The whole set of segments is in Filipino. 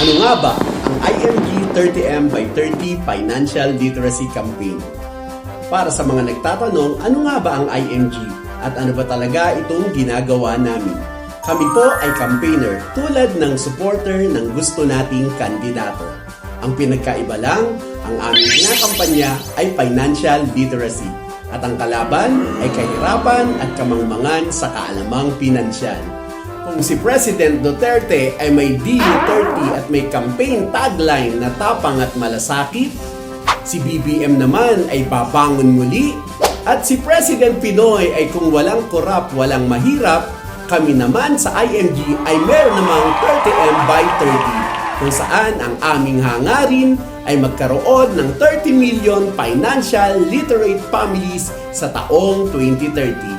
Ano nga ba ang IMG 30M by 30 Financial Literacy Campaign? Para sa mga nagtatanong, ano nga ba ang IMG at ano ba talaga itong ginagawa namin? Kami po ay campaigner tulad ng supporter ng gusto nating kandidato. Ang pinagkaiba lang, ang aming kinakampanya ay financial literacy at ang kalaban ay kahirapan at kamangmangan sa kaalamang pinansyal. Kung si President Duterte ay may DU30 at may campaign tagline na tapang at malasakit, si BBM naman ay babangon muli, at si President Pinoy ay kung walang korap, walang mahirap, kami naman sa IMG ay meron namang 30M by 30 kung saan ang aming hangarin ay magkaroon ng 30 million financial literate families sa taong 2030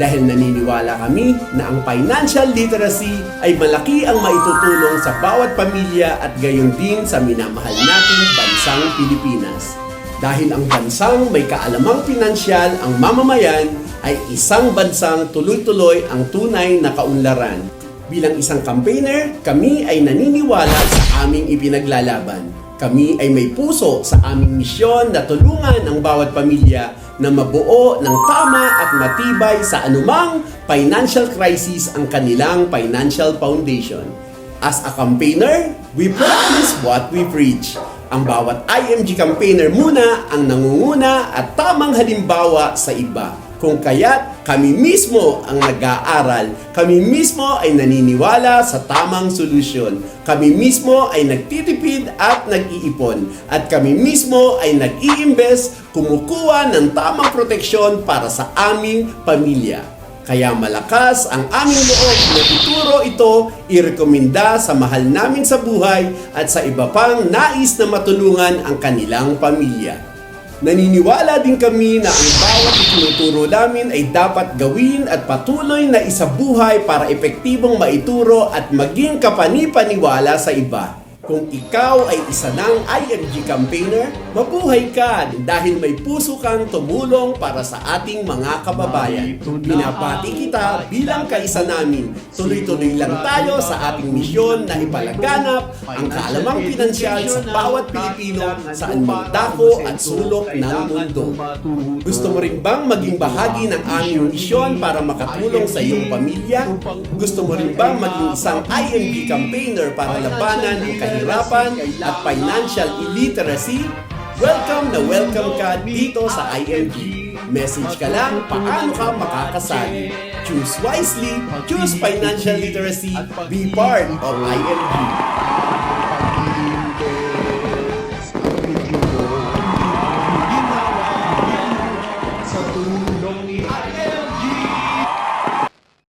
dahil naniniwala kami na ang financial literacy ay malaki ang maitutulong sa bawat pamilya at gayon din sa minamahal nating bansang Pilipinas. Dahil ang bansang may kaalamang pinansyal ang mamamayan ay isang bansang tuloy-tuloy ang tunay na kaunlaran. Bilang isang campaigner, kami ay naniniwala sa aming ipinaglalaban. Kami ay may puso sa aming misyon na tulungan ang bawat pamilya na mabuo ng tama at matibay sa anumang financial crisis ang kanilang financial foundation. As a campaigner, we practice what we preach. Ang bawat IMG campaigner muna ang nangunguna at tamang halimbawa sa iba. Kung kaya't kami mismo ang nag-aaral, kami mismo ay naniniwala sa tamang solusyon, kami mismo ay nagtitipid at nag-iipon, at kami mismo ay nag-iimbes, kumukuha ng tamang proteksyon para sa aming pamilya. Kaya malakas ang aming loob na ituro ito, irekomenda sa mahal namin sa buhay at sa iba pang nais na matulungan ang kanilang pamilya. Naniniwala din kami na ang bawat itinuturo namin ay dapat gawin at patuloy na isabuhay para epektibong maituro at maging kapanipaniwala sa iba. Kung ikaw ay isa ng IMG campaigner, mabuhay ka dahil may puso kang tumulong para sa ating mga kababayan. Binabati kita bilang kaisa namin. Tuloy-tuloy lang tayo sa ating misyon na ipalaganap ang kaalamang pinansyal sa bawat Pilipino sa anumang dako at sulok ng mundo. Gusto mo rin bang maging bahagi ng aming misyon para makatulong sa iyong pamilya? Gusto mo rin bang maging isang IMG campaigner para labanan ang kahirapan at financial illiteracy? Welcome na welcome ka dito sa IMG. Message ka lang paano ka makakasali. Choose wisely, choose financial literacy, be part of IMG.